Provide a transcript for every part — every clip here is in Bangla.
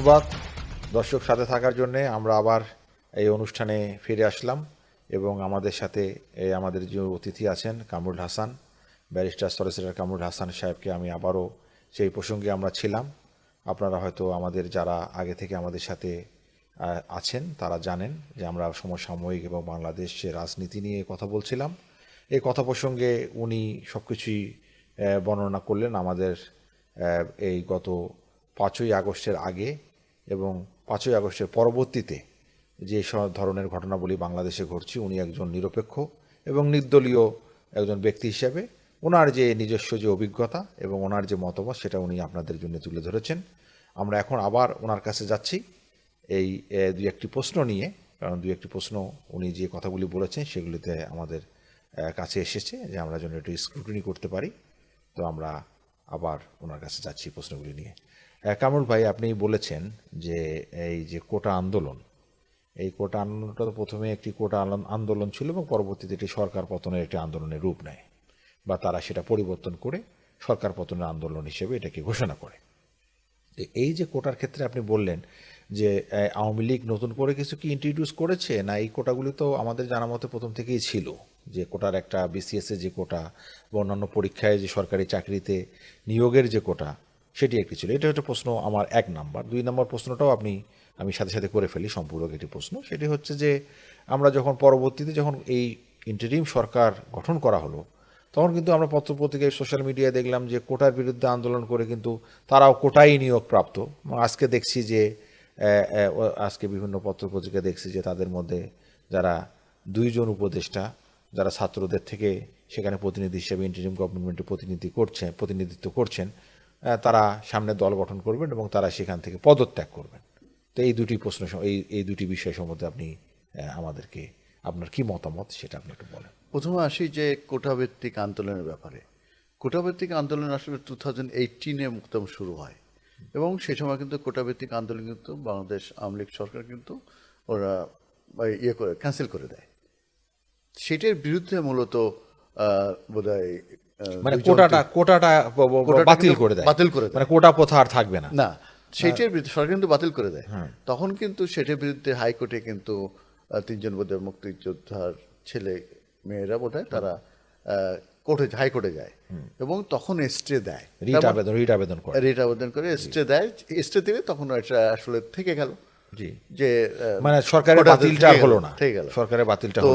ধন্যবাদ। দর্শক সাথে থাকার জন্য আমরা আবার এই অনুষ্ঠানে ফিরে আসলাম এবং আমাদের সাথে আমাদের যে অতিথি আছেন কামরুল হাসান, ব্যারিস্টার সলিসিটার কামরুল হাসান সাহেবকে আমি আবারও সেই প্রসঙ্গে আমরা ছিলাম। আপনারা হয়তো আমাদের যারা আগে থেকে আমাদের সাথে আছেন তারা জানেন যে আমরা সমসাময়িক এবং বাংলাদেশের রাজনীতি নিয়ে কথা বলছিলাম এই কথা প্রসঙ্গে উনি সব কিছুই বর্ণনা করলেন আমাদের এই গত পাঁচই আগস্টের আগে। এবং পাঁচই আগস্টের পরবর্তীতে যে সব ধরনের ঘটনাবলী বাংলাদেশে ঘটছে, উনি একজন নিরপেক্ষ এবং নির্দলীয় একজন ব্যক্তি হিসেবে ওনার যে নিজস্ব যে অভিজ্ঞতা এবং ওনার যে মতামত সেটা উনি আপনাদের জন্য তুলে ধরেছেন। আমরা এখন আবার ওনার কাছে যাচ্ছি। এই দুই একটি প্রশ্ন নিয়ে, কারণ দুই একটি প্রশ্ন উনি যে কথাগুলি বলেছেন, সেগুলিতে আমাদের কাছে এসেছে যে আমরা যেন একটু স্ক্রুটিনি করতে পারি। তো আমরা আবার ওনার কাছে যাচ্ছি প্রশ্নগুলি নিয়ে। কামরুল ভাই আপনি বলেছেন যে এই যে কোটা আন্দোলন, এই কোটা আন্দোলনটা তো প্রথমে একটি কোটা আন্দোলন- ছিল এবং পরবর্তীতে এটি সরকার পতনের একটি আন্দোলনের রূপ নেয় বা তারা সেটা পরিবর্তন করে সরকার পতনের আন্দোলন হিসেবে এটাকে ঘোষণা করে। এই যে কোটার ক্ষেত্রে আপনি বললেন যে আওয়ামী লীগ নতুন করে কিছু কি ইন্ট্রোডিউস করেছে? না, এই কোটাগুলি তো আমাদের জানা মতে প্রথম থেকেই ছিল যে কোটার একটা বিসিএস এর যে কোটা বা অন্যান্য পরীক্ষায় যে সরকারি চাকরিতে নিয়োগের যে কোটা সেটি একটি ছিল। এটা একটা প্রশ্ন আমার এক নাম্বার। দুই নম্বর প্রশ্নটাও আপনি, আমি সাথে সাথে করে ফেলি সম্পূরক একটি প্রশ্ন। সেটি হচ্ছে যে, আমরা যখন পরবর্তীতে যখন এই ইন্টারিম সরকার গঠন করা হলো, তখন কিন্তু আমরা পত্রপত্রিকায় সোশ্যাল মিডিয়ায় দেখলাম যে, কোটার বিরুদ্ধে আন্দোলন করে কিন্তু তারাও কোটাই নিয়োগ প্রাপ্ত। আজকে দেখছি যে আজকে বিভিন্ন পত্রপত্রিকা দেখছি যে, তাদের মধ্যে যারা দুইজন উপদেষ্টা, যারা ছাত্রদের থেকে সেখানে প্রতিনিধি হিসেবে ইন্টারিম গভর্নমেন্টের প্রতিনিধি করছেন প্রতিনিধিত্ব করছেন তারা সামনে দল গঠন করবেন এবং তারা সেখান থেকে পদত্যাগ করবেন। তো এই দুটি প্রশ্ন এই এই দুটি বিষয় সম্বন্ধে আপনি আমাদেরকে আপনার কি মতামত সেটা আপনি একটু বলেন। প্রথমে আসি যে কোটাভিত্তিক আন্দোলনের ব্যাপারে। কোটাভিত্তিক আন্দোলন আসলে টু থাউজেন্ড এইটিনে মুক্তম শুরু হয় এবং সেই সময় কিন্তু কোটাভিত্তিক আন্দোলন কিন্তু বাংলাদেশ আওয়ামী লীগ সরকার কিন্তু ওরা ইয়ে করে ক্যান্সেল করে দেয়। সেটার বিরুদ্ধে মূলত মানে কোটাটা কোটাটা বাতিল করে দেয়। বাতিল করে মানে কোটা প্রথা আর থাকবে না। না সেইটার বিরুদ্ধে সরকার কিন্তু বাতিল করে দেয়। তখন কিন্তু সেটার বিরুদ্ধে হাইকোর্টে কিন্তু তিনজন বোধহয় মুক্তিযোদ্ধার ছেলে মেয়েরা বোধহয় তারা কোর্টে হাইকোর্টে যায় এবং তখন স্টে দেয়। রিট আবেদন রিট আবেদন করে। রিট আবেদন করে স্টে দেয়। স্টে দিলে তখন এটা আসলে থেকে গেল। যে মানে সরকারের বাতিলটা হলো না। থেকে গেল। সরকারের বাতিলটা তো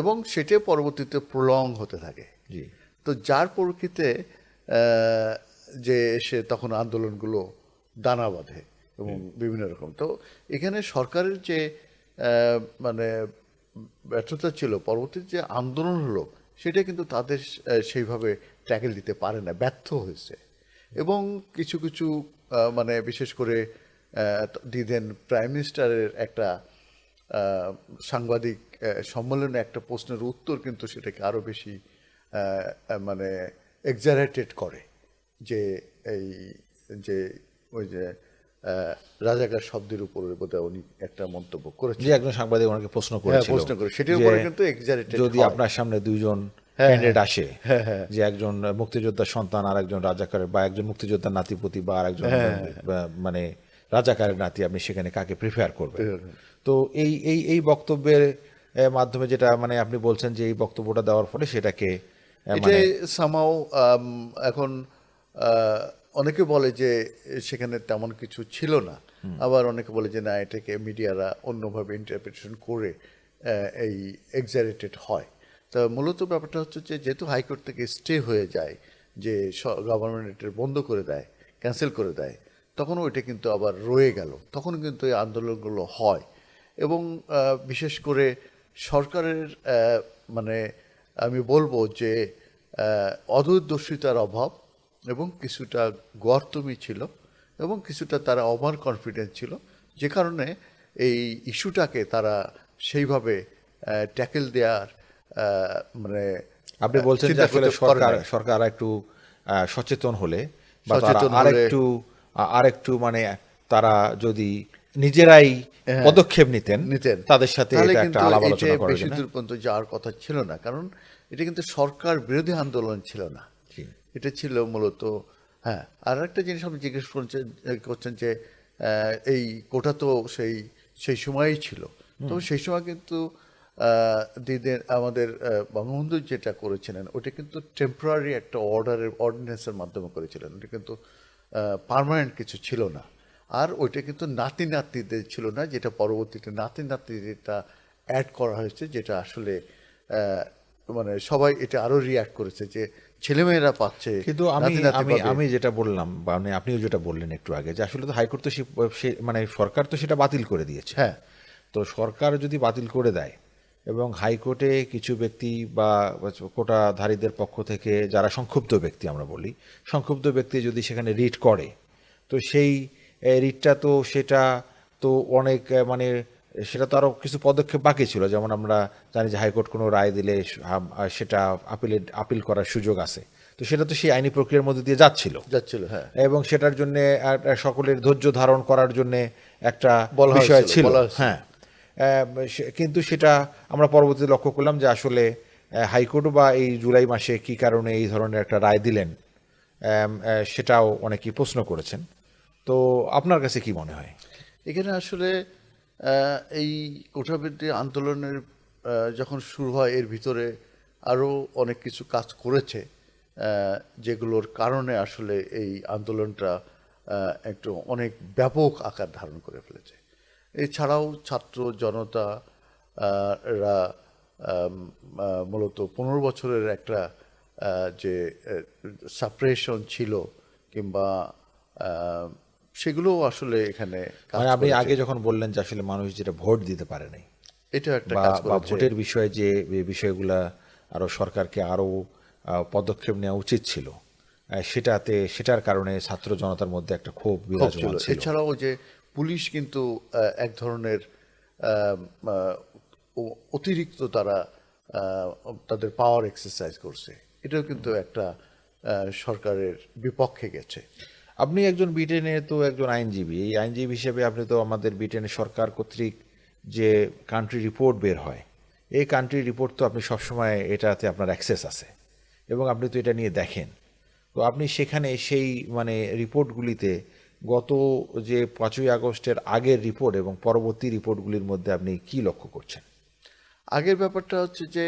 এবং সেটা পরবর্তীতে প্রলং হতে থাকে। জি। তো যার পরিপ্রেক্ষিতে যে সে তখন আন্দোলনগুলো দানা বাঁধে এবং বিভিন্ন রকম। তো এখানে সরকারের যে মানে ব্যর্থতা ছিল পরবর্তীতে যে আন্দোলন হলো সেটা কিন্তু তাদের সেইভাবে ট্যাকেল দিতে পারে না ব্যর্থ হয়েছে। এবং কিছু কিছু মানে বিশেষ করে দিদেন প্রাইম মিনিস্টারের একটা সাংবাদিক সম্মেলনে একটা প্রশ্নের উত্তর কিন্তু সেটাকে আরও বেশি মানে এক্সারেটেড করে। যে এই যে ওই যে রাজাকার শব্দের উপরে বোধহয় উনি একটা মন্তব্য করেছেন। যে একজন সাংবাদিক ওনাকে প্রশ্ন হ্যাঁ, করেছিল প্রশ্ন করে। সেটির উপরে কিন্তু exaggerated যদি আপনার সামনে দুইজন হ্যাঁ, ক্যান্ডিডেট আসে হ্যাঁ। যে একজন মুক্তিযোদ্ধার সন্তান আর একজন রাজাকারের বা একজন মুক্তিযোদ্ধার নাতিপতি বা আর একজন হ্যাঁ, মানে রাজাকারের নাতি আপনি সেখানে কাকে প্রিফার করবেন? তো এই এই এই বক্তব্যের মাধ্যমে যেটা মানে আপনি বলছেন যে এই বক্তব্যটা দেওয়ার ফলে সেটাকে আহ, মানে সামাও এখন অনেকে বলে যে সেখানে তেমন কিছু ছিল না। আবার অনেকে বলে যে না এটাকে মিডিয়ারা অন্যভাবে ইন্টারপ্রিটেশন করে এই এক্সারেটেড হয়। তা মূলত ব্যাপারটা হচ্ছে যে যেহেতু হাইকোর্ট থেকে স্টে হয়ে যায় যে গভর্নমেন্ট এটা বন্ধ করে দেয় ক্যান্সেল করে দেয় তখন ওইটা কিন্তু আবার রয়ে গেল তখন কিন্তু এই আন্দোলনগুলো হয় এবং বিশেষ করে সরকারের মানে আমি বলব যে অদূরদর্শিতার অভাব এবং কিছুটা গর্তমি ছিল এবং কিছুটা তারা ওভার কনফিডেন্স ছিল যে কারণে এই ইস্যুটাকে তারা সেইভাবে ট্যাকেল দেওয়ার মানে আপনি বলছেন যে আসলে সরকার। সরকার একটু সচেতন হলে বা তারা সচেতন আরেকটু আ- আরেকটু মানে তারা যদি নিজেরাই পদক্ষেপ নিতেন হ্যাঁ। নিতেন। তাদের সাথে এটা একটা আলাপ আলোচনা করা বেশি দূর পর্যন্ত যাওয়ার কথা ছিল না কারণ এটা কিন্তু সরকার বিরোধী আন্দোলন ছিল না। এটা ছিল মূলত হ্যাঁ আর একটা জিনিস আপনি জিজ্ঞেস করছেন করছেন যে আহ, এই কোটা তো সেই সেই সময়ই ছিল। তো সেই সময় কিন্তু আহ, দিদের আমাদের বঙ্গবন্ধু যেটা করেছিলেন ওটা কিন্তু টেম্পোরারি একটা অর্ডারের অর্ডিন্যান্সের মাধ্যমে করেছিলেন। ওটা কিন্তু পার্মানেন্ট কিছু ছিল না। আর ওইটা কিন্তু নাতি নাতিদের ছিল না যেটা পরবর্তীতে নাতি নাতিটা অ্যাড করা হয়েছে যেটা আসলে মানে সবাই এটা আরও রিয়াক্ট করেছে যে ছেলেমেয়েরা পাচ্ছে কিন্তু আমি আমি আমি যেটা বললাম বা মানে আপনিও যেটা বললেন একটু আগে যে আসলে তো হাইকোর্ট তো সে- মানে সরকার তো সেটা বাতিল করে দিয়েছে। হ্যাঁ। তো সরকার যদি বাতিল করে দেয় এবং হাইকোর্টে কিছু ব্যক্তি বা কোটাধারীদের পক্ষ থেকে যারা সংক্ষুব্ধ ব্যক্তি আমরা বলি সংক্ষুব্ধ ব্যক্তি যদি সেখানে রিট করে তো সেই রিটটা তো সেটা তো অনেক মানে সেটা তো আরও কিছু পদক্ষেপ বাকি ছিল। যেমন আমরা জানি যে হাইকোর্ট কোনো রায় দিলে সেটা আপিলে আপিল করার সুযোগ আছে। তো সেটা তো সেই আইনি প্রক্রিয়ার মধ্যে দিয়ে যাচ্ছিল। যাচ্ছিল হ্যাঁ। এবং সেটার জন্য সকলের ধৈর্য ধারণ করার জন্য একটা বিষয় ছিল। হ্যাঁ। কিন্তু সেটা আমরা পরবর্তীতে লক্ষ্য করলাম যে আসলে হাইকোর্ট বা এই জুলাই মাসে কি কারণে এই ধরনের একটা রায় দিলেন সেটাও অনেকেই প্রশ্ন করেছেন। তো আপনার কাছে কি মনে হয়? এখানে আসলে এই কোঠাবৃত্তি আন্দোলনের যখন শুরু হয়, এর ভিতরে আরও অনেক কিছু কাজ করেছে যেগুলোর কারণে আসলে এই আন্দোলনটা একটু অনেক ব্যাপক আকার ধারণ করে ফেলেছে। এছাড়াও ছাত্র জনতা রা মূলত পনেরো বছরের একটা যে সাপ্রেশন ছিল কিংবা আহ, সেগুলোও আসলে এখানে মানে আপনি আগে যখন বললেন যে আসলে মানুষ যেটা ভোট দিতে পারে নাই এটা একটা বা ভোটের বিষয়ে যে বিষয়গুলা আরও সরকারকে আরও আহ, পদক্ষেপ নেওয়া উচিত ছিল সেটাতে সেটার কারণে ছাত্র জনতার মধ্যে একটা ক্ষোভ বিরাজমান এছাড়াও যে পুলিশ কিন্তু এক ধরনের অতিরিক্ত তারা তাদের পাওয়ার এক্সারসাইজ করছে। এটাও কিন্তু একটা সরকারের বিপক্ষে গেছে। আপনি একজন ব্রিটেনে তো একজন আইনজীবী। এই আইনজীবী হিসেবে আপনি তো আমাদের ব্রিটেনের সরকার কর্তৃক যে কান্ট্রি রিপোর্ট বের হয়, এই কান্ট্রি রিপোর্ট তো আপনি সবসময় এটাতে আপনার অ্যাক্সেস আছে এবং আপনি তো এটা নিয়ে দেখেন। তো আপনি সেখানে সেই মানে রিপোর্টগুলিতে গত যে পাঁচই আগস্টের আগের রিপোর্ট এবং পরবর্তী রিপোর্টগুলির মধ্যে আপনি কি লক্ষ্য করছেন? আগের ব্যাপারটা হচ্ছে যে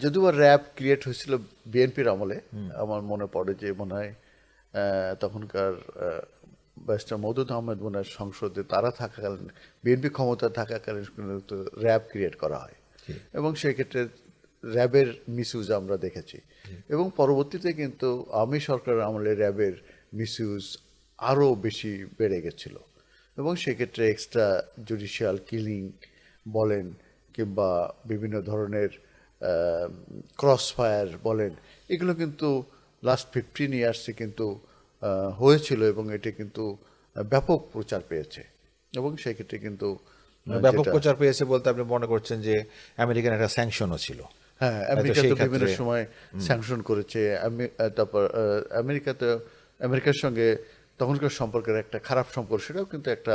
যদিও র্যাব ক্রিয়েট হয়েছিল বিএনপির আমলে আমার মনে পড়ে যে মনে হয় তখনকার ব্যারিস্টার মদুদ আহমেদ মনে হয় সংসদে তারা থাকাকালীন বিএনপি ক্ষমতা থাকাকালীন কিন্তু র্যাব ক্রিয়েট করা হয়। এবং সেক্ষেত্রে র্যাবের মিসইউজ আমরা দেখেছি। এবং পরবর্তীতে কিন্তু আমি সরকারের আমলে র্যাবের মিসইউজ আরও বেশি বেড়ে গেছিল। এবং সেক্ষেত্রে এক্সট্রা জুডিশিয়াল কিলিং বলেন কিংবা বিভিন্ন ধরনের ক্রস ফায়ার বলেন এগুলো কিন্তু লাস্ট ফিফটিন ইয়ার্সে কিন্তু হয়েছিল এবং এটি কিন্তু ব্যাপক প্রচার পেয়েছে। এবং সেক্ষেত্রে কিন্তু ব্যাপক প্রচার পেয়েছে বলতে আপনি মনে করছেন যে আমেরিকান একটা স্যাংশনও ছিল। হ্যাঁ আমেরিকা তো বিভিন্ন সময় স্যাংশন করেছে। তারপর আমেরিকাতে আমেরিকার সঙ্গে তখনকার সম্পর্কের একটা খারাপ সম্পর্ক সেটাও কিন্তু একটা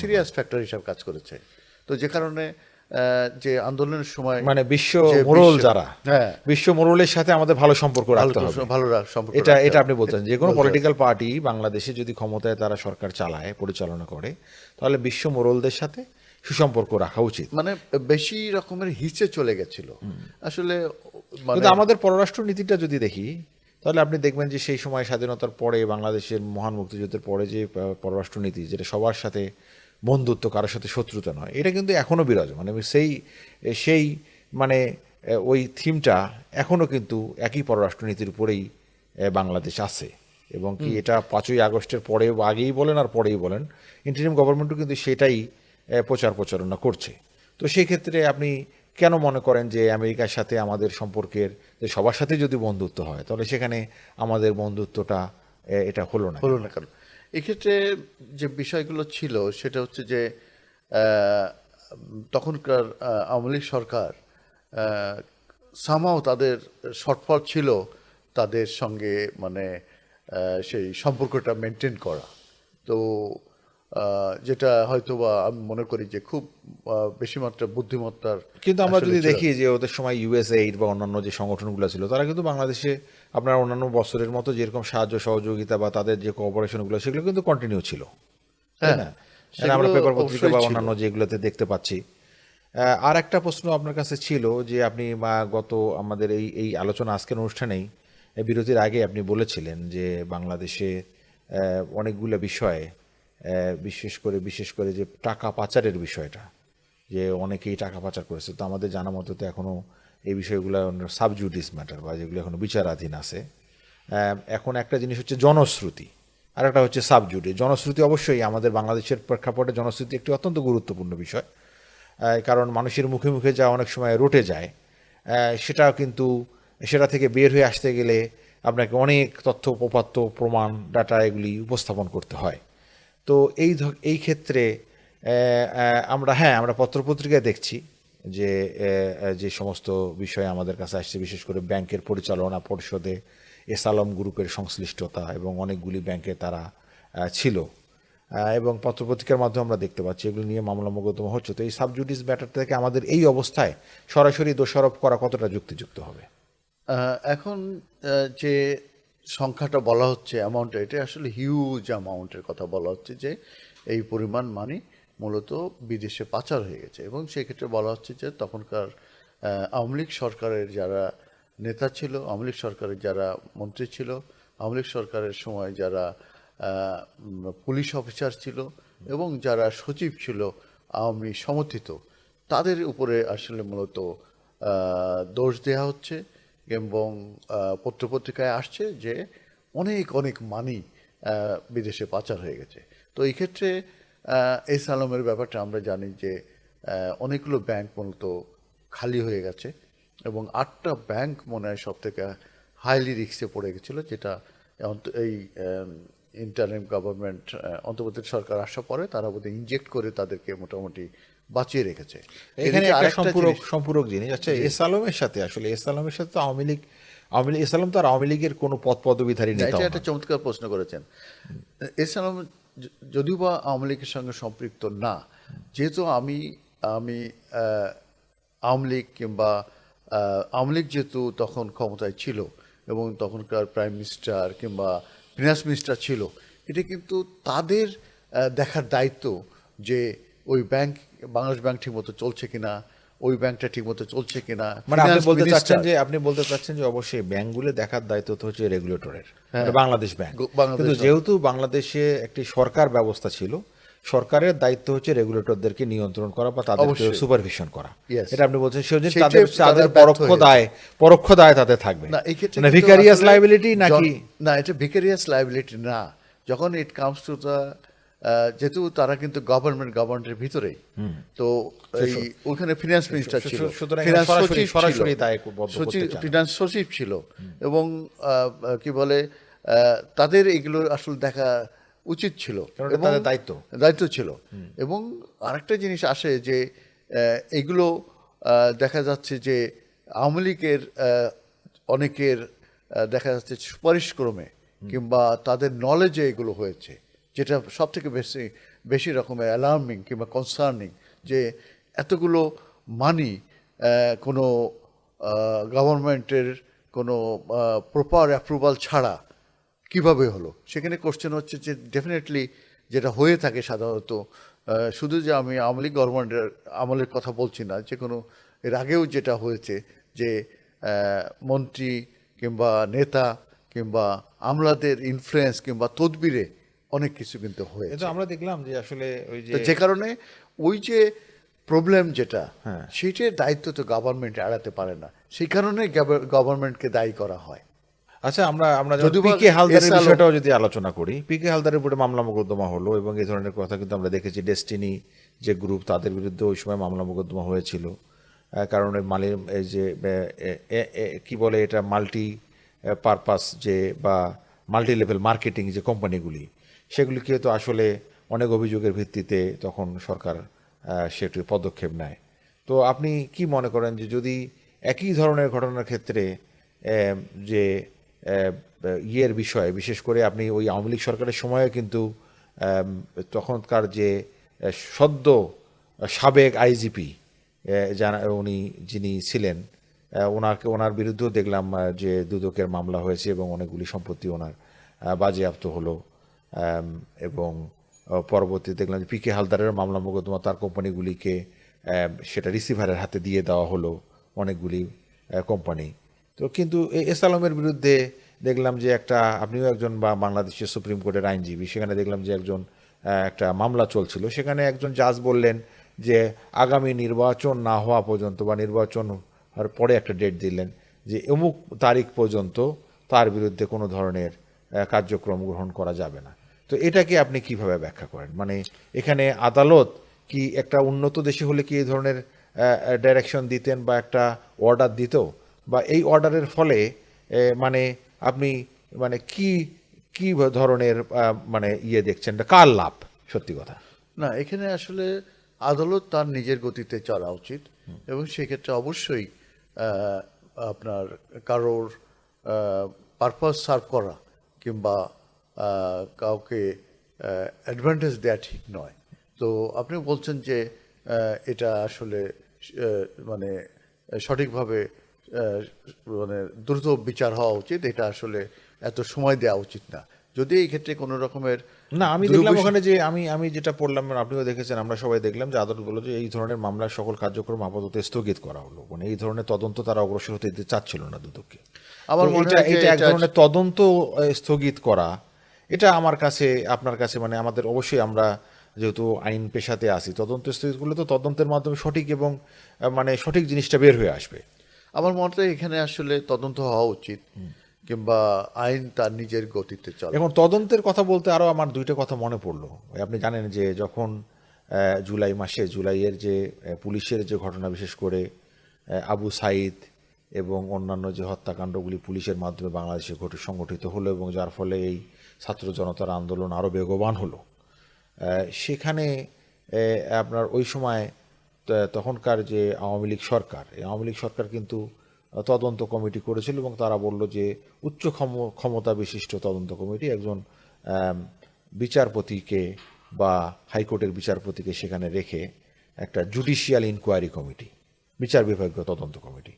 সিরিয়াস ফ্যাক্টর হিসাবে কাজ করেছে। তো যে কারণে যে আন্দোলনের সময় মানে বিশ্ব মোরল যারা হ্যাঁ। বিশ্ব মোরলের সাথে আমাদের ভালো সম্পর্ক রাখতে হবে। ভালো সম্পর্ক এটা এটা আপনি বলছেন যে কোনো পলিটিক্যাল পার্টি বাংলাদেশে যদি ক্ষমতায় তারা সরকার চালায় পরিচালনা করে তাহলে বিশ্ব মোরলদের সাথে সুসম্পর্ক রাখা উচিত। মানে বেশি রকমের হিচে চলে গেছিল। আসলে মানে আমাদের পররাষ্ট্র নীতিটা যদি দেখি তাহলে আপনি দেখবেন যে সেই সময় স্বাধীনতার পরে বাংলাদেশের মহান মুক্তিযুদ্ধের পরে যে পররাষ্ট্রনীতি যেটা সবার সাথে বন্ধুত্ব কারোর সাথে শত্রুতা নয় এটা কিন্তু এখনও বিরাজমান। এবং সেই সেই মানে ওই থিমটা এখনও কিন্তু একই পররাষ্ট্রনীতির উপরেই বাংলাদেশ আছে। এবং কি এটা পাঁচই আগস্টের পরে আগেই বলেন আর পরেই বলেন ইন্টারিম গভর্নমেন্টও কিন্তু সেটাই প্রচার প্রচারণা করছে। তো সেই ক্ষেত্রে আপনি কেন মনে করেন যে আমেরিকার সাথে আমাদের সম্পর্কের, যে সবার সাথে যদি বন্ধুত্ব হয়, তাহলে সেখানে আমাদের বন্ধুত্বটা এটা হলো না হলো না কেন? এক্ষেত্রে যে বিষয়গুলো ছিল, সেটা হচ্ছে যে তখনকার আওয়ামী লীগ সরকার সামাও তাদের শর্টফল ছিল তাদের সঙ্গে মানে সেই সম্পর্কটা মেনটেন করা। তো যেটা হয়তো বা আমি মনে করি যে খুব বেশি মাত্রা বুদ্ধিমত্তার কিন্তু আমরা যদি দেখি যে ওদের সময় ইউএসএইড বা অন্যান্য যে সংগঠনগুলো ছিল তারা কিন্তু বাংলাদেশে আপনার অন্যান্য বছরের মতো যেরকম সাহায্য সহযোগিতা বা তাদের যে কোঅপারেশনগুলো সেগুলো কিন্তু কন্টিনিউ ছিল। হ্যাঁ, আমরা পেপার পত্রিকা বা অন্যান্য যেগুলোতে দেখতে পাচ্ছি। আর একটা প্রশ্ন আপনার কাছে ছিল যে আপনি বা গত আমাদের এই এই আলোচনা আজকের অনুষ্ঠানেই বিরতির আগে আপনি বলেছিলেন যে বাংলাদেশে আহ, অনেকগুলো বিষয়ে বিশেষ করে বিশেষ করে যে টাকা পাচারের বিষয়টা, যে অনেকেই টাকা পাচার করেছে। তো আমাদের জানা মতো তো এখনও এই বিষয়গুলো সাবজুডিস ম্যাটার বা যেগুলো এখনও বিচারাধীন আছে। এখন একটা জিনিস হচ্ছে জনশ্রুতি, আর একটা হচ্ছে সাবজুডি জনশ্রুতি অবশ্যই আমাদের বাংলাদেশের প্রেক্ষাপটে জনশ্রুতি একটি অত্যন্ত গুরুত্বপূর্ণ বিষয়। কারণ মানুষের মুখে মুখে যা অনেক সময় রটে যায় সেটা কিন্তু, সেটা থেকে বের হয়ে আসতে গেলে আপনাকে অনেক তথ্য উপাত্ত প্রমাণ ডাটা এগুলি উপস্থাপন করতে হয়। তো এই এই ক্ষেত্রে আমরা হ্যাঁ আমরা পত্রপত্রিকায় দেখছি যে যে সমস্ত বিষয় আমাদের কাছে আসছে, বিশেষ করে ব্যাংকের পরিচালনা পরিষদে এস আলম গ্রুপের সংশ্লিষ্টতা এবং অনেকগুলি ব্যাংকে তারা ছিল। এবং পত্রপত্রিকার মাধ্যমে আমরা দেখতে পাচ্ছি, এগুলো নিয়ে মামলা মোকদ্দমা হচ্ছে। তো এই সাবজুডিস ব্যাটার থেকে আমাদের এই অবস্থায় সরাসরি দোষারোপ করা কতটা যুক্তিযুক্ত হবে? এখন যে সংখ্যাটা বলা হচ্ছে অ্যামাউন্ট এটা আসলে হিউজ অ্যামাউন্টের কথা বলা হচ্ছে যে এই পরিমাণ মানি মূলত বিদেশে পাচার হয়ে গেছে। এবং সেক্ষেত্রে বলা হচ্ছে যে তখনকার আওয়ামী লীগ সরকারের যারা নেতা ছিল, আওয়ামী লীগ সরকারের যারা মন্ত্রী ছিল, আওয়ামী লীগ সরকারের সময় যারা পুলিশ অফিসার ছিল এবং যারা সচিব ছিল, আওয়ামী সমর্থিত, তাদের উপরে আসলে মূলত দোষ দেওয়া হচ্ছে। এবং পত্রপত্রিকায় আসছে যে অনেক অনেক মানি বিদেশে পাচার হয়ে গেছে। তো এই ক্ষেত্রে এস আলমের ব্যাপারটা আমরা জানি যে অনেকগুলো ব্যাংক মূলত খালি হয়ে গেছে এবং আটটা ব্যাংক মনে হয় সব থেকে হাইলি রিক্সে পড়ে গেছিল, যেটা এই ইন্টারিম গভর্নমেন্ট অন্তর্বর্তী সরকার আসার পরে তারা বোধহয় ইনজেক্ট করে তাদেরকে মোটামুটি বাঁচিয়ে রেখেছে। এখানে আরেকটা সম্পূরক জিনিস- সম্পূরক জিনিস আচ্ছা এস আলমের সাথে আসলে এস আলমের সাথে তো আওয়ামী লীগ আওয়ামী লীগ এস আলম তো আর আওয়ামী লীগের কোনো পদ পদবিধারী না, নেতা এটা একটা চমৎকার প্রশ্ন করেছেন। এছাড়াও য- যদিও বা আওয়ামী লীগের সঙ্গে সম্পৃক্ত না যেহেতু আমি আমি আওয়ামী লীগ কিংবা আওয়ামী লীগ যেহেতু তখন ক্ষমতায় ছিল এবং তখনকার প্রাইম মিনিস্টার কিংবা ফিনান্স মিনিস্টার ছিল এটা কিন্তু তাদের দেখার দায়িত্ব যে ওই ব্যাংক বাংলাদেশ ব্যাংক ঠিকমতো চলছে কিনা ওই ব্যাংকটা ঠিকমতো চলছে কিনা মানে আপনি বলতে চাচ্ছেন যে আপনি বলতে চাচ্ছেন যে অবশ্যই ব্যাংকগুলো দেখার দায়িত্ব তো হচ্ছে রেগুলেটরের বাংলাদেশ ব্যাংক। কিন্তু যেহেতু বাংলাদেশে একটি সরকার ব্যবস্থা ছিল সরকারের দায়িত্ব হচ্ছে রেগুলেটরদেরকে নিয়ন্ত্রণ করা বা তাদেরকে অবশ্যই। সুপারভিশন করা. এটা আপনি বলছেন সেজন্য তাদের তাদের তাদের পরোক্ষ দায় পরোক্ষ দায় তাদের থাকবে। না এই ক্ষেত্রে মানে ভিকারিয়াস আসলে লাইবিলিটি নাকি? না এটা ভিকারিয়াস লাইবিলিটি না। যখন ইট কামস টু দ্য যেহেতু তারা কিন্তু গভর্নমেন্ট গভর্নমেন্টের ভিতরেই। তো এই ওখানে ফিনান্স মিনিস্টার ছিল। ফিনান্স সচিব ছিল, এবং কি বলে তাদের এগুলো আসলে দেখা উচিত ছিল। দায়িত্ব। দায়িত্ব ছিল। এবং আরেকটা জিনিস আসে যে এগুলো দেখা যাচ্ছে যে আওয়ামী লীগের অনেকের দেখা যাচ্ছে সুপারিশ ক্রমে কিংবা তাদের নলেজে এগুলো হয়েছে। যেটা সব থেকে বেশি বেশি রকমের অ্যালার্মিং কিংবা কনসার্নিং যে এতগুলো মানি কোনো গভর্নমেন্টের কোনো প্রপার অ্যাপ্রুভাল ছাড়া কীভাবে হলো? সেখানে কোশ্চেন হচ্ছে যে ডেফিনেটলি যেটা হয়ে থাকে সাধারণত শুধু যে আমি আওয়ামী লীগ গভর্নমেন্টের আমলের কথা বলছি না, যে কোনো, এর আগেও যেটা হয়েছে যে মন্ত্রী কিংবা নেতা কিংবা আমলাদের ইনফ্লুয়েন্স কিংবা তদবিরে অনেক কিছু কিন্তু হয়েছে। কিন্তু আমরা দেখলাম যে আসলে ওই যে যে কারণে ওই যে প্রবলেম যেটা হ্যাঁ। সেটার দায়িত্ব তো গভর্নমেন্ট এড়াতে পারে না। সেই কারণে গভর্নমেন্টকে দায়ী করা হয়। আচ্ছা আমরা আমরা পিকে হালদারের বিষয়টাও যদি আলোচনা করি পিকে হালদারের উপরে মামলা মোকদ্দমা হলো এবং এই ধরনের কথা কিন্তু আমরা দেখেছি। ডেস্টিনি যে গ্রুপ তাদের বিরুদ্ধে ওই সময় মামলা মোকদ্দমা হয়েছিল। কারণ মালির এই যে কি বলে এটা মাল্টি পারপাস যে বা মাল্টি লেভেল মার্কেটিং যে কোম্পানিগুলি সেগুলিকে তো আসলে অনেক অভিযোগের ভিত্তিতে তখন সরকার সেটি পদক্ষেপ নেয়। তো আপনি কি মনে করেন যে যদি একই ধরনের ঘটনার ক্ষেত্রে যে ইয়ের বিষয়ে, বিশেষ করে আপনি ওই আওয়ামী লীগ সরকারের সময়ও কিন্তু তখনকার যে সদ্য সাবেক আইজিপি যারা, উনি যিনি ছিলেন ওনাকে, ওনার বিরুদ্ধেও দেখলাম যে দুদকের মামলা হয়েছে এবং অনেকগুলি সম্পত্তি ওনার বাজেয়াপ্ত হলো। এবং পরবর্তীতে দেখলাম যে পি কে হালদারের মামলা মোকদ্দমা তার কোম্পানিগুলিকে সেটা রিসিভারের হাতে দিয়ে দেওয়া হলো অনেকগুলি কোম্পানি। তো কিন্তু এই এস আলমের বিরুদ্ধে দেখলাম যে একটা, আপনিও একজন বা বাংলাদেশের সুপ্রিম কোর্টের আইনজীবী, সেখানে দেখলাম যে একজন একটা মামলা চলছিল। সেখানে একজন জাজ বললেন যে আগামী নির্বাচন না হওয়া পর্যন্ত বা নির্বাচন হওয়ার পরে একটা ডেট দিলেন যে অমুক তারিখ পর্যন্ত তার বিরুদ্ধে কোনো ধরনের কার্যক্রম গ্রহণ করা যাবে না। তো এটাকে আপনি কীভাবে ব্যাখ্যা করেন? মানে এখানে আদালত কি একটা উন্নত দেশে হলে কি এই ধরনের ডাইরেকশন দিতেন বা একটা অর্ডার দিত? বা এই অর্ডারের ফলে মানে আপনি মানে কি কি ধরনের মানে ইয়ে দেখছেন? কার লাভ? সত্যি কথা। না এখানে আসলে আদালত তার নিজের গতিতে চলা উচিত এবং সেক্ষেত্রে অবশ্যই আপনার কারোর পারপাস সার্ভ করা কিংবা কাউকে অ্যাডভান্টেজ দেওয়া ঠিক নয়। তো আপনি বলছেন যে এটা আসলে মানে সঠিকভাবে মানে দ্রুত বিচার হওয়া উচিত। এটা আসলে এত সময় দেওয়া উচিত না। যদি এই ক্ষেত্রে কোনো রকমের না আমি দেখলাম ওখানে যে আমি আমি যেটা পড়লাম আপনিও দেখেছেন আমরা সবাই দেখলাম যে আদালত বলল যে এই ধরনের মামলার সকল কার্যক্রম আপাতত স্থগিত করা হলো। মানে এই ধরনের তদন্ত তারা অগ্রসর হতে দিতে চাচ্ছিল না দুদককে। আমার মনে হয় এটা এক ধরনের তদন্ত স্থগিত করা এটা আমার কাছে আপনার কাছে মানে আমাদের অবশ্যই আমরা যেহেতু আইন পেশাতে আসি তদন্ত স্থগিত করলে তো তদন্তের মাধ্যমে সঠিক এবং মানে সঠিক জিনিসটা বের হয়ে আসবে। আমার মতে এখানে আসলে তদন্ত হওয়া উচিত কিংবা আইন তার নিজের গতিতে চলে। এখন তদন্তের কথা বলতে আরও আমার দুইটা কথা মনে পড়ল। আপনি জানেন যে যখন জুলাই মাসে জুলাইয়ের যে পুলিশের যে ঘটনা বিশেষ করে আবু সাইদ এবং অন্যান্য যে হত্যাকাণ্ডগুলি পুলিশের মাধ্যমে বাংলাদেশে ঘটে সংগঠিত হলো এবং যার ফলে এই ছাত্র জনতার আন্দোলন আরও বেগবান হলো। সেখানে আপনার ওই সময় তখনকার যে আওয়ামী লীগ সরকার, এই আওয়ামী লীগ সরকার কিন্তু তদন্ত কমিটি করেছিল এবং তারা বলল যে উচ্চ ক্ষম- ক্ষমতা বিশিষ্ট তদন্ত কমিটি একজন বিচারপতিকে বা হাইকোর্টের বিচারপতিকে সেখানে রেখে একটা জুডিশিয়াল ইনকোয়ারি কমিটি, বিচার বিভাগীয় তদন্ত কমিটি।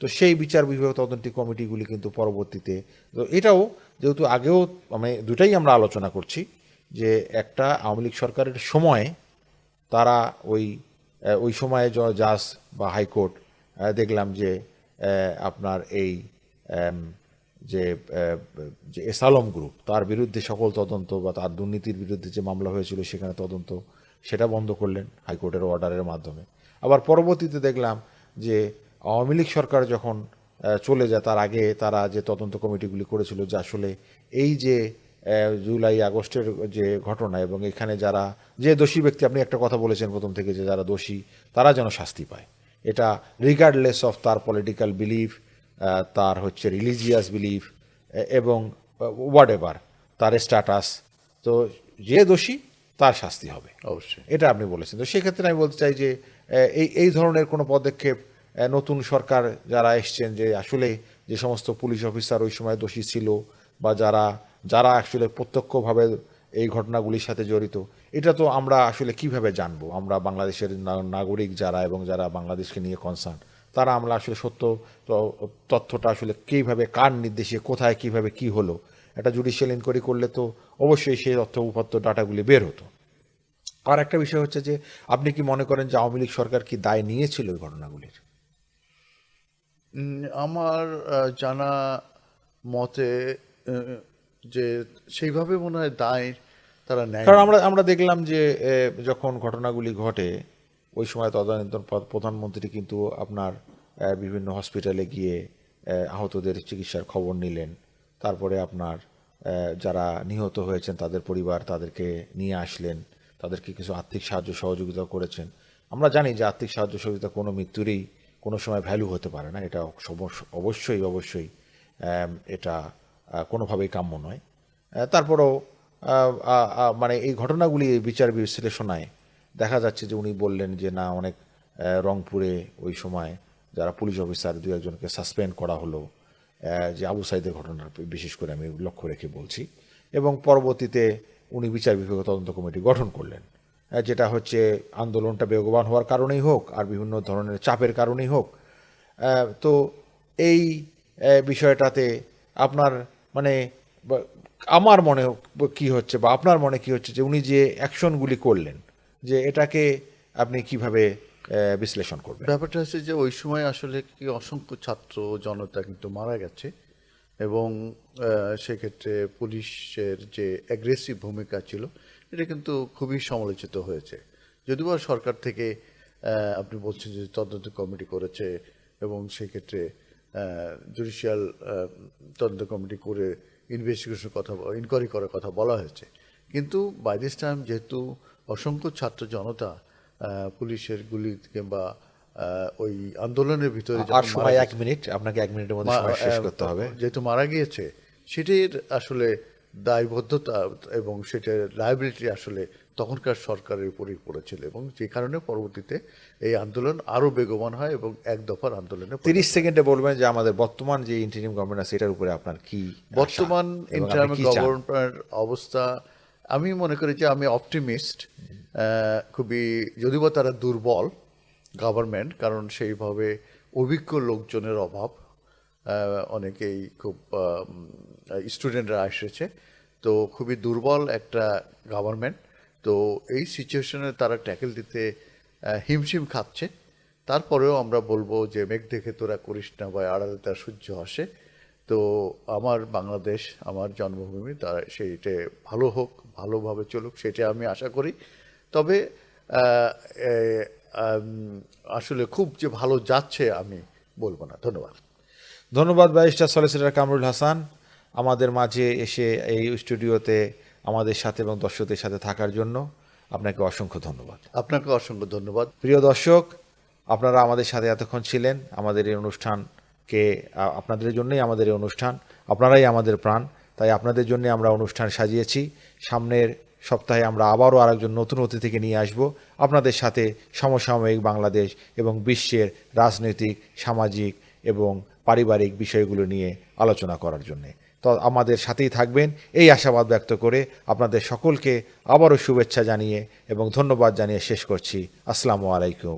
তো সেই বিচার বিভাগীয় তদন্ত কমিটিগুলি কিন্তু পরবর্তীতে, তো এটাও যেহেতু আগেও মানে দুটাই আমরা আলোচনা করছি, যে একটা আওয়ামী লীগ সরকারের সময়ে তারা ওই ওই সময়ে জাজ বা হাইকোর্ট দেখলাম যে আপনার এই যে যে এসালম গ্রুপ, তার বিরুদ্ধে সকল তদন্ত বা তার দুর্নীতির বিরুদ্ধে যে মামলা হয়েছিল সেখানে তদন্ত, সেটা বন্ধ করলেন হাইকোর্টের অর্ডারের মাধ্যমে। আবার পরবর্তীতে দেখলাম যে আওয়ামী লীগ সরকার যখন চলে যায় তার আগে তারা যে তদন্ত কমিটিগুলি করেছিল যে আসলে এই যে জুলাই আগস্টের যে ঘটনা এবং এখানে যারা যে দোষী ব্যক্তি আপনি একটা কথা বলেছেন প্রথম থেকে যে যারা দোষী তারা যেন শাস্তি পায়। এটা রিগার্ডলেস অফ তার পলিটিক্যাল বিলিফ তার হচ্ছে রিলিজিয়াস বিলিফ এবং হোয়াট এভার তার স্ট্যাটাস তো যে দোষী তার শাস্তি হবে। অবশ্যই। এটা আপনি বলেছেন। তো সেক্ষেত্রে আমি বলতে চাই যে এই এই ধরনের কোনো পদক্ষেপ নতুন সরকার যারা এসছেন যে আসলে যে সমস্ত পুলিশ অফিসার ওই সময় দোষী ছিল বা যারা যারা আসলে প্রত্যক্ষভাবে এই ঘটনাগুলির সাথে জড়িত, এটা তো আমরা আসলে কীভাবে জানব? আমরা বাংলাদেশের নাগরিক যারা এবং যারা বাংলাদেশকে নিয়ে কনসার্ন তারা আমরা আসলে সত্য তথ্যটা আসলে কীভাবে, কার নির্দেশে, কোথায়, কীভাবে, কি হলো? একটা জুডিশিয়াল ইনকোয়ারি করলে তো অবশ্যই সেই তথ্য উপাত্ত ডাটাগুলি বের হতো। আর একটা বিষয় হচ্ছে যে, আপনি কি মনে করেন যে আওয়ামী লীগ সরকার কি দায় নিয়েছিল ওই ঘটনাগুলির? আমার জানা মতে যে সেইভাবে মনে হয় দায় তারা নেয় কারণ আমরা আমরা দেখলাম যে যখন ঘটনাগুলি ঘটে, ওই সময় তদানীন্তন প্র- প্রধানমন্ত্রী কিন্তু আপনার বিভিন্ন হসপিটালে গিয়ে আহতদের চিকিৎসার খবর নিলেন। তারপরে আপনার যারা নিহত হয়েছেন তাদের পরিবার তাদেরকে নিয়ে আসলেন। তাদেরকে কিছু আর্থিক সাহায্য সহযোগিতা করেছেন। আমরা জানি যে আর্থিক সাহায্য সহযোগিতা কোনো মৃত্যুরই কোনো সময় ভ্যালু হতে পারে না, এটা অবশ্যই অবশ্যই এটা কোনোভাবেই কাম্য নয়। তারপরেও মানে এই ঘটনাগুলি বিচার বিশ্লেষণায় দেখা যাচ্ছে যে উনি বললেন যে না, অনেক রংপুরে ওই সময় যারা পুলিশ অফিসার দু একজনকে সাসপেন্ড করা হলো যে আবু সাইদের ঘটনা, বিশেষ করে আমি লক্ষ্য রেখে বলছি। এবং পরবর্তীতে উনি বিচার বিভাগীয় তদন্ত কমিটি গঠন করলেন। যেটা হচ্ছে আন্দোলনটা বেগবান হওয়ার কারণেই হোক আর বিভিন্ন ধরনের চাপের কারণেই হোক। তো এই বিষয়টাতে আপনার মানে আমার মনে কি হচ্ছে বা আপনার মনে কি হচ্ছে যে উনি যে অ্যাকশনগুলি করলেন, যে এটাকে আপনি কীভাবে বিশ্লেষণ করবেন? ব্যাপারটা হচ্ছে যে ওই সময় আসলে কি অসংখ্য ছাত্র জনতা কিন্তু মারা গেছে এবং সেক্ষেত্রে পুলিশের যে অ্যাগ্রেসিভ ভূমিকা ছিল এটা কিন্তু খুবই সমালোচিত হয়েছে। যদিও সরকার থেকে আপনি বলছেন যে তদন্ত কমিটি করেছে এবং সেক্ষেত্রে জুডিশিয়াল তদন্ত কমিটি করে ইনভেস্টিগেশন কথা ইনকোয়ারি করার কথা বলা হয়েছে। কিন্তু বাই দিস টাইম যেহেতু অসংখ্য ছাত্র জনতা পুলিশের গুলি কিংবা ওই আন্দোলনের ভিতরে আর সময় এক মিনিট আপনাকে এক মিনিটের মধ্যে সময় শেষ করতে হবে। যেহেতু মারা গিয়েছে সেটির আসলে দায়বদ্ধতা এবং সেটার লাইবিলিটি আসলে তখনকার সরকারের উপরই পড়েছিল এবং যে কারণে পরবর্তীতে এই আন্দোলন আরও বেগবান হয় এবং এক দফার আন্দোলনে তিরিশ সেকেন্ডে বলবেন যে আমাদের বর্তমান যে ইন্টারিম গভর্নমেন্ট আছে এটার উপরে আপনার কি বর্তমান ইন্টারিম কি চান? গভর্নমেন্ট অবস্থা আমি মনে করি যে আমি অপটিমিস্ট খুবই যদিও তারা দুর্বল গভর্নমেন্ট কারণ সেইভাবে অভিজ্ঞ লোকজনের অভাব অনেকেই খুব স্টুডেন্টরা এসেছে। তো খুবই দুর্বল একটা গভর্নমেন্ট তো এই সিচুয়েশনে তারা ট্যাকেল দিতে হিমশিম খাচ্ছে। তারপরেও আমরা বলব যে, মেঘ দেখে তোরা করিস না বা আড়ালে তার সূর্য আসে। তো আমার বাংলাদেশ, আমার জন্মভূমি তার সেইটা ভালো হোক, ভালোভাবে চলুক, সেটা আমি আশা করি। তবে আসলে খুব যে ভালো যাচ্ছে আমি বলব না। ধন্যবাদ। ধন্যবাদ ব্যারিস্টার সলিসিটার কামরুল হাসান আমাদের মাঝে এসে এই স্টুডিওতে আমাদের সাথে এবং দর্শকদের সাথে থাকার জন্য আপনাকে অসংখ্য ধন্যবাদ। আপনাকে অসংখ্য ধন্যবাদ। প্রিয় দর্শক আপনারা আমাদের সাথে এতক্ষণ ছিলেন। আমাদের এই অনুষ্ঠানকে আপনাদের জন্যই আমাদের এই অনুষ্ঠান। আপনারাই আমাদের প্রাণ। তাই আপনাদের জন্য আমরা অনুষ্ঠান সাজিয়েছি। সামনের সপ্তাহে আমরা আবারও আরেকজন নতুন অতিথিকে নিয়ে আসব। আপনাদের সাথে সমসাময়িক বাংলাদেশ এবং বিশ্বের রাজনৈতিক সামাজিক এবং পারিবারিক বিষয়গুলো নিয়ে আলোচনা করার জন্যে। তো আমাদের সাথেই থাকবেন। এই আশাবাদ ব্যক্ত করে আপনাদের সকলকে আবারও শুভেচ্ছা জানিয়ে এবং ধন্যবাদ জানিয়ে শেষ করছি। আসসালামু আলাইকুম।